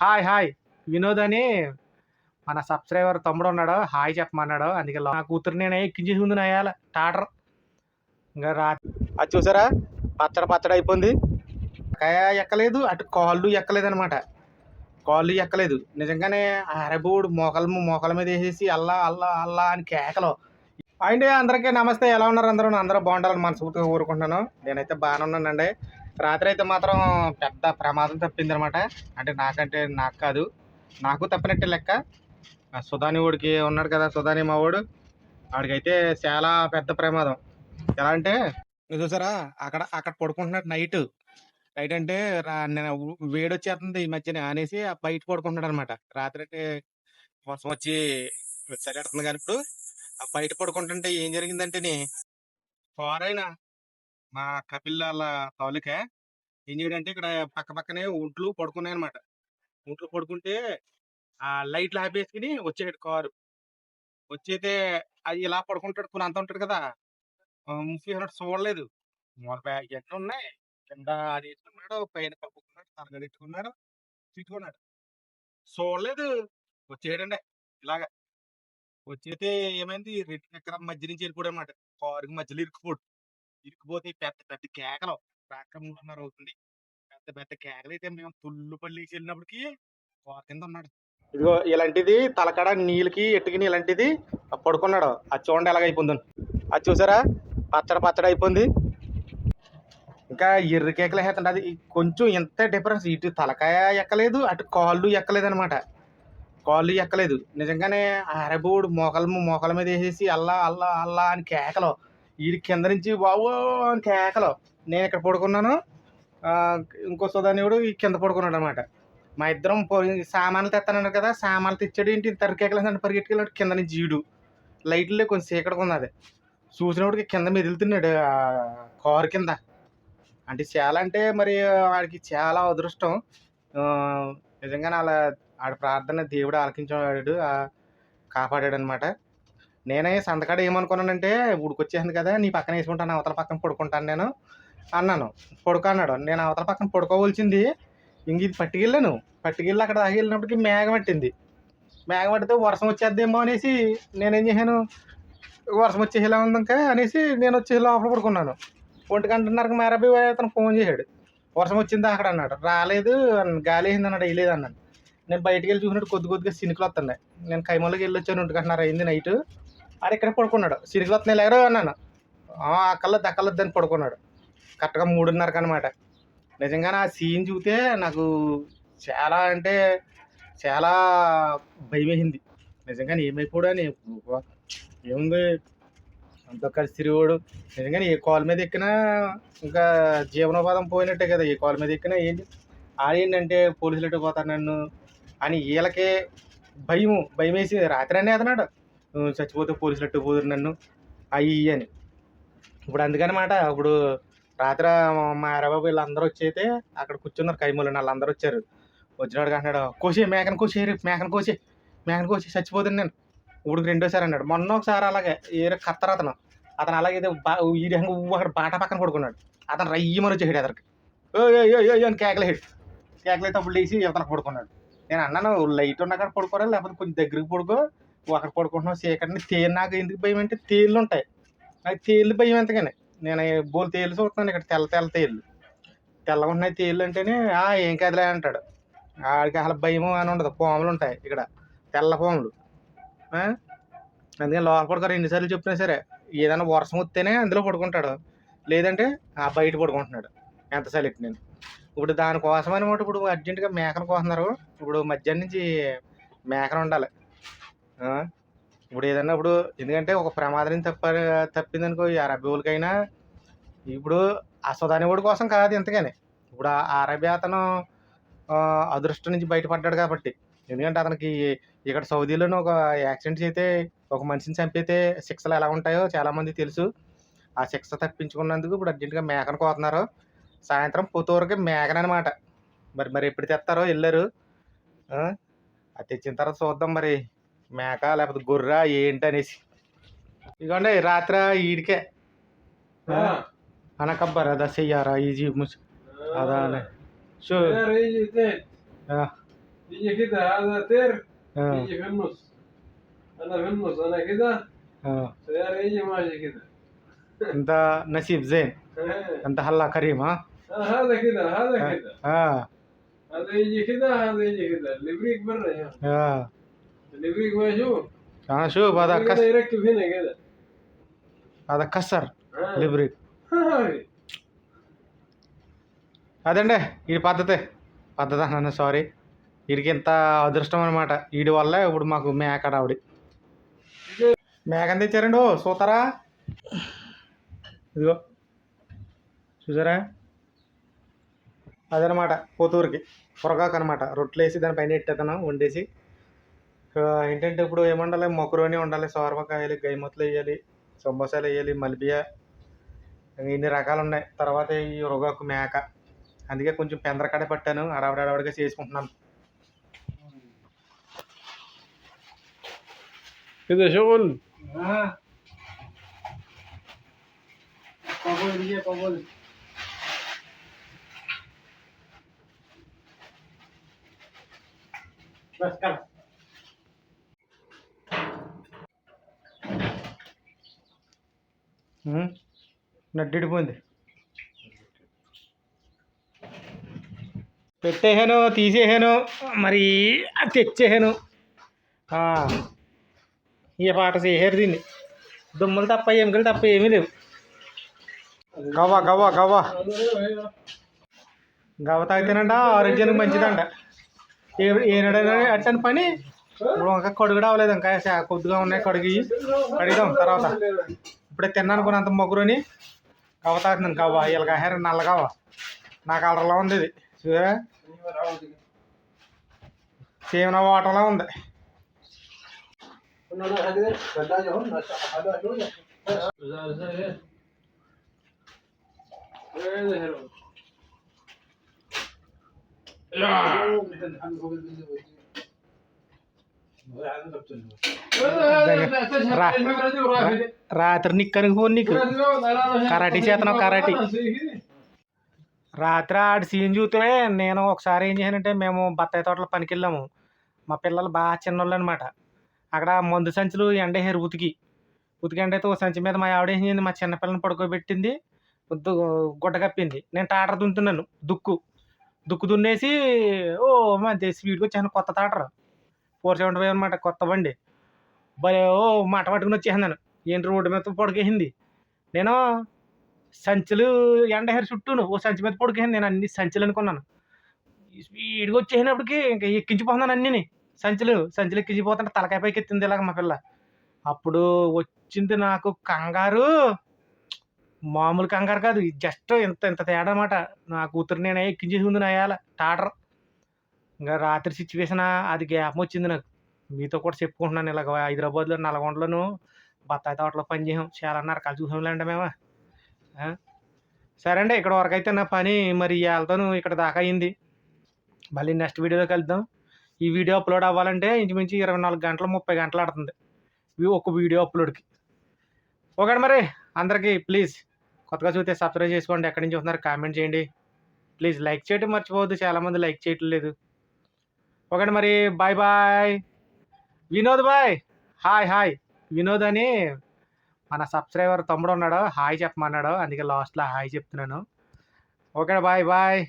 Hi hi. Vinod అని మన subscriber తమ్ముడు ఉన్నాడు. హాయ్ చెప్పమన్నాడు. అందుకే నా కూతురు నేను ఎక్కించేసి ఉంది నాయాల టాటర్. ఇంకా రా అది చూసారా? పచ్చడి పచ్చడి అయిపోయింది. కాయ ఎక్కలేదు. అటు కాళ్ళు ఎక్కలేదు అనమాట కాళ్ళు ఎక్కలేదు. నిజంగానే అరబోడు మోకాల మోకాల మీద వేసేసి అల్లా అల్లా అల్లా అని కేకలు. అండి అందరికీ నమస్తే. ఎలా ఉన్నారు అందరూ? అందరూ బాగుండాలని మనస్ఫూర్తిగా కోరుకుంటున్నాను. నేనైతే బాగానే ఉన్నానండి. రాత్రి అయితే మాత్రం పెద్ద ప్రమాదం తప్పింది అనమాట అంటే నాకంటే నాకు కాదు. నాకు తప్పినట్టే లెక్క. సుధాని వాడికి ఉన్నాడు కదా సుధాని మా వాడు. వాడికైతే చాలా పెద్ద ప్రమాదం. ఎలా అంటే మీరు చూసారా? అక్కడ అక్కడ పడుకుంటున్నాడు నైట్. నైట్ అంటే రా- నేను వేడి వచ్చేస్తుంది ఈ మధ్యన అనేసి ఆ బయట పడుకుంటున్నాడు అనమాట రాత్రి అంటే వర్షం వచ్చి సరేస్తుంది కానీ ఇప్పుడు ఆ బయట పడుకుంటుంటే ఏం జరిగిందంటే ఫారైనా మా కపిల్లాల వాళ్ళ తాలూక ఏం చేయడంటే ఇక్కడ పక్క పక్కనే ఒంట్లు పడుకున్నాయి అనమాట ఒంట్లు పడుకుంటే ఆ లైట్లు ఆపేసుకుని వచ్చాడు కారు. వచ్చేతే అది ఇలా పడుకుంటాడు కొన్ని అంత ఉంటాడు కదా. ముఫీ అన్నట్టు చూడలేదు. మూల బ్యాగ్ ఎట్లా ఉన్నాయి. కింద అది వేసుకున్నాడు పైన కప్పుకున్నాడు తరగడెట్టుకున్నాడు తిట్టుకున్నాడు. చూడలేదు. వచ్చేయడండి. ఇలాగా. వచ్చేతే ఏమైంది? రెడ్ చక్రం మధ్య నుంచి వెళ్ళిపోడు అనమాట కారుకి మధ్యలో ఇరుక్కుపోడు. ఇరుక్కుపోతే పెద్ద పెద్ద కేకలు మూడున్నర అవుతుంది. పెద్ద పెద్ద కేకలు అయితే మేము తుల్లు పల్లికి వెళ్ళినప్పటికి కారు కింద ఉన్నాడు. ఇదిగో ఇలాంటిది తలకడ నీళ్ళకి ఎట్టుకుని ఇలాంటిది పడుకున్నాడు. అది చూడండి ఎలాగ అయిపోయింది అది చూసారా? పచ్చడి పచ్చడి అయిపోయింది. ఇంకా ఎర్ర కేకలు వేస్తుంది అది కొంచెం ఎంత డిఫరెన్స్ ఇటు తలకాయ ఎక్కలేదు అటు కాళ్ళు ఎక్కలేదు అనమాట కాళ్ళు ఎక్కలేదు. నిజంగానే అరబోడు మోకాల మోకాల మీద వేసేసి అల్లా అల్లా అల్లా అని కేకలు వీడి కింద నుంచి బావో అని కేకలు. నేను ఇక్కడ పడుకున్నాను. ఇంకో సుధానివుడు ఈ కింద పడుకున్నాడు అనమాట మా ఇద్దరం పోయి సామాన్లు తెస్తానన్నారు కదా సామాన్లు తెచ్చాడు ఏంటి? తరికేకలు పరిగెట్టుకెళ్ళాడు కింద నుంచి జీడు లైట్లో కొంచెం చీకటిగా ఉంది అది చూసినప్పటికి కింద మెదులుతున్నాడు కారు కింద. అంటే చాలా అంటే మరి వాడికి చాలా అదృష్టం. నిజంగానే అలా ఆడ ప్రార్థన దేవుడు ఆలకించాడు కాపాడాడు అనమాట నేనే సంతకాడ ఏమనుకున్నానంటే ఉడికొచ్చేసింది కదా నీ పక్కన వేసుకుంటాను అవతల పక్కన పడుకుంటాను నేను అన్నాను. పడుకో అన్నాడు. నేను అవతల పక్కన పడుకోవాల్సింది ఇంక ఇది పట్టుకెళ్ళాను. పట్టుకెళ్ళి అక్కడ దాగి వెళ్ళినప్పటికీ మేఘం పట్టింది. మేఘం పట్టితే వర్షం వచ్చేద్దేమో అనేసి నేనేం చేశాను? వర్షం వచ్చేలా ఉంది ఇంకా అనేసి నేను వచ్చి లోపల పడుకున్నాను. ఒంటి గంటన్నరకు మేరబీ అతను ఫోన్ చేశాడు. వర్షం వచ్చిందా? అక్కడ అన్నాడు. రాలేదు. గాలి వేసింది అన్నాడు వేయలేదు అన్నాను. నేను బయటకు వెళ్ళి చూసినట్టు కొద్ది కొద్దిగా సినుకులు వస్తున్నాయి. నేను కైమలకి వెళ్ళి వచ్చాను ఒంటి గంటన్నర అయింది నైట్. ఆడు ఇక్కడ పడుకున్నాడు? సినుకులు వస్తున్నాయి లేరు అన్నాను. "ఆ, కళ్ళ అక్కర్లేదు అని పడుకున్నాడు. కరెక్ట్గా మూడున్నరకు అనమాట నిజంగానే ఆ సీన్ చూస్తే నాకు చాలా అంటే చాలా భయం వేసింది నిజంగానే ఏమైపోడు అని ఏముంది? అంత కలిసి తిరిగోడు నిజంగానే ఏ కాల్ మీద ఎక్కినా ఇంకా జీవనోపాధం పోయినట్టే కదా ఏ కాల్ మీద ఎక్కినా ఏంటి? ఆడేంటంటే పోలీసులు ఎటు పోతారు నన్ను? అని వీళ్ళకే భయం భయం వేసి రాత్రి అనే అతనాడు. చచ్చిపోతే పోలీసులు ఎట్టు పోదురు నన్ను? అయ్యి అని. ఇప్పుడు అందుకనమాట ఇప్పుడు రాత్రి మా ఎరబాబు వీళ్ళందరూ వచ్చైతే అక్కడ కూర్చున్నారు కైమూలు వాళ్ళందరూ వచ్చారు. వచ్చినాడు అంటున్నాడు కోసే మేకను కోసేరు మేకను కోసే మేకను కోసి చచ్చిపోతుంది నేను. ఇప్పుడు రెండోసారి అన్నాడు. మొన్న ఒకసారి అలాగే ఏరే కత్తరు అతను. అతను అలాగే ఏదో బా అక్కడ బాట పక్కన పడుకున్నాడు. అతను రయ్యమని వచ్చేసాడు అతనికి ఓ అని కేకలేడు కేకలైతే అప్పుడు లేచి ఇతను పడుకున్నాడు. నేను అన్నాను లైట్ ఉన్న అక్కడ పడుకోరా లేకపోతే కొంచెం దగ్గరికి పడుకో. ఒకరు పడుకుంటున్నాం చీకటిని తేలు నాకు ఎందుకు భయం అంటే తేళ్ళు ఉంటాయి. నాకు తేళ్ళు భయం ఎంతగానే నేను బోల్ తేలు చూస్తున్నాను ఇక్కడ తెల్ల తెల్ల తేళ్ళు తెల్లగా ఉన్నాయి తేళ్ళు అంటేనే ఏం కదలే అంటాడు. ఆడికి అసలు భయము అని ఉండదు పాములు ఉంటాయి ఇక్కడ తెల్ల పాములు. అందుకని లోపల పడుకోరు ఎన్నిసార్లు చెప్పినా సరే ఏదైనా వర్షం వస్తేనే అందులో పడుకుంటాడు. లేదంటే ఆ బయట పడుకుంటున్నాడు ఎంత సెలెక్ట్ నేను. ఇప్పుడు దానికోసం అనమాట ఇప్పుడు అర్జెంటుగా మేకను కోస్తున్నారు. ఇప్పుడు మధ్యాహ్నం నుంచి మేకలు ఉండాలి. ఇప్పుడు ఏదన్నా ఇప్పుడు ఎందుకంటే ఒక ప్రమాదం తప్ప తప్పిందనుకో ఈ అరబ్బీవులకైనా ఇప్పుడు ఆ కోసం కాదు ఇంతకని ఇప్పుడు ఆ అరబీ అతను అదృష్టం నుంచి బయటపడ్డాడు కాబట్టి. ఎందుకంటే అతనికి ఇక్కడ సౌదీలోనే ఒక యాక్సిడెంట్ అయితే ఒక మనిషిని చంపితే శిక్షలు ఎలా ఉంటాయో చాలామంది తెలుసు. ఆ శిక్ష తప్పించుకున్నందుకు ఇప్పుడు అర్జెంటుగా మేకను కోతున్నారు. సాయంత్రం పుత్తూరుకి మేకన్ అనమాట మరి మరి ఎప్పుడు తెస్తారో వెళ్ళారు. అది తెచ్చిన తర్వాత చూద్దాం మరి. మేక లేకపోతే గొర్రె ఏంటి అనేసి ఇదిగోండి రాత్రి ఈడికే అనకబ్బర్ అదా చెయ్యారా ఈజీ ముస్ అదా షూ يجي كده هذا تير ఆ, يجي في النص انا في النص انا كده ఆ. سيارة يجي ماشي كده ఇంత నసీబ్ జైన్ ఎంత హల్లా కరీమా آه، هذا كده هذا كده ఆ, هذا يجي كده هذا يجي كده الابريق برا هنا डिलीवरी के बाद जो। हाँ शो बाद कस डायरेक्ट भी नहीं गया అది అదండి ఈ పద్ధతే పద్ధతి అన్నాను సారీ వీడికి ఇంత అదృష్టం అనమాట వీడి వల్ల ఇప్పుడు మాకు మేకడావిడి ఆవిడ మేకని తెచ్చారండి ఓ సూతారా ఇదిగో చూసారా అదనమాట పోతూరికి పొరగాకు అనమాట రొట్టెలు వేసి దానిపైన ఎట్టేద్దాం వండేసి ఏంటంటే ఇప్పుడు ఏమండాలి మొక్కరోని ఉండాలి సోరవకాయలు గైమతులు వేయాలి సొంబసాలు వేయాలి మలిబియా ఇన్ని రకాలు ఉన్నాయి తర్వాత ఈ రొగాకు మేక అందుకే కొంచెం పెందరకడ పట్టాను అడవడ అడవడిగా చేసుకుంటున్నాను كده شغل బస్ కల నడ్డిడిపోయింది పెట్టేసాను తీసేసాను మరి అది తెచ్చేసాను. ఏ ఈ పాట చేసారు దీన్ని. దుమ్ములు తప్ప ఎముకలు తప్ప ఏమీ లేవు. గవ్వ గవ్వ గవ్వ. గవ్వ తాగితేనంట ఆరోగ్యానికి మంచిదంట. ఏ ఏనాడైనా అట్టని పని? ఇప్పుడు ఇంకా కడుగు రావలేదు ఇంకా. కొద్దిగా ఉన్నాయి కడిగి. కడిగిదాం తర్వాత. ఇప్పుడే తిన్నాను అనుకున్న అంత మొగ్గురుని గవ్వ తాగుతున్నాను గవ్వ వీళ్ళకి నల్ల గవ్వ నా కలర్లో ఉంది ఇది. చూసారా సేవన వాటర్లా ఉంది. రాత్రి నిక్కని ఫోన్ నీకు. కరాటీ చేతనం కరాటీ. రాత్రి ఆడి సీన్ చూస్తే నేను ఒకసారి ఏం చేశానంటే మేము బత్తాయి తోటలో పనికి వెళ్ళాము. మా పిల్లలు బాగా చిన్నోళ్ళు అనమాట అక్కడ మందు సంచులు ఎండేసారు ఉతికి. ఉతికి ఎండైతే ఓ సంచి మీద మా ఆవిడ ఏం చేసింది మా చిన్నపిల్లని పడుకోబెట్టింది గుడ్డ కప్పింది. నేను టాటర్ దున్నుతున్నాను దుక్కు. దుక్కు దున్నేసి ఓ మంచి స్వీట్కి వచ్చాను కొత్త టాటర్. ఫోర్ సెవెంటీ ఫైవ్ అనమాట కొత్త బండి. భలే ఓ మాట పట్టుకుని వచ్చేసాను ఏంటి రోడ్డు మీద పడుకేసింది? నేను సంచులు ఎండహేరు చుట్టూను ఓ సంచి మీద పడుకేసింది. నేను అన్ని సంచులు అనుకున్నాను. స్పీడ్గా వచ్చేసినప్పటికి ఇంకా ఎక్కించిపోతున్నాను అన్నిని. సంచులు సంచులు ఎక్కించిపోతుంటే తలకాయ పైకి ఎత్తింది ఇలాగ మా పిల్ల. అప్పుడు వచ్చింది నాకు కంగారు. మామూలు కంగారు కాదు జస్ట్ ఇంత ఇంత తేడా అనమాట నా కూతురు నేను ఎక్కించేసి ఉంది నాయాల. టాటర్. ఇంకా రాత్రి సిచ్యువేషన్ అది గ్యాప్ వచ్చింది నాకు. మీతో కూడా చెప్పుకుంటున్నాను ఇలాగ హైదరాబాద్లో నల్గొండలోను బత్తాయి తోటలో పనిచేసాం చాలా నరకాలు చూసాంలేండి మేము. సరే అండి ఇక్కడ వరకు అయితే నా పని మరి వెళ్తాను ఇక్కడ దాకా అయింది. మళ్ళీ నెక్స్ట్ వీడియోలో కలుద్దాం ఈ వీడియో అప్లోడ్ అవ్వాలంటే ఇంచుమించు ఇరవై నాలుగు గంటలు ముప్పై గంటలు ఆడుతుంది ఇవి ఒక వీడియో అప్లోడ్కి. ఓకే మరి అందరికీ ప్లీజ్ కొత్తగా చూస్తే సబ్స్క్రైబ్ చేసుకోండి. ఎక్కడి నుంచి వస్తున్నారు కామెంట్ చేయండి. ప్లీజ్ లైక్ చేయడం మర్చిపోవద్దు. చాలామంది లైక్ చేయటం ఒకటి మరి bye bye Vinod bye. Hi hi Vinod అని మన సబ్స్క్రైబర్ తమ్ముడు ఉన్నాడు. హాయ్ చెప్పమన్నాడు. అందుకే లాస్ట్లో హాయ్ చెప్తున్నాను. Okay bye bye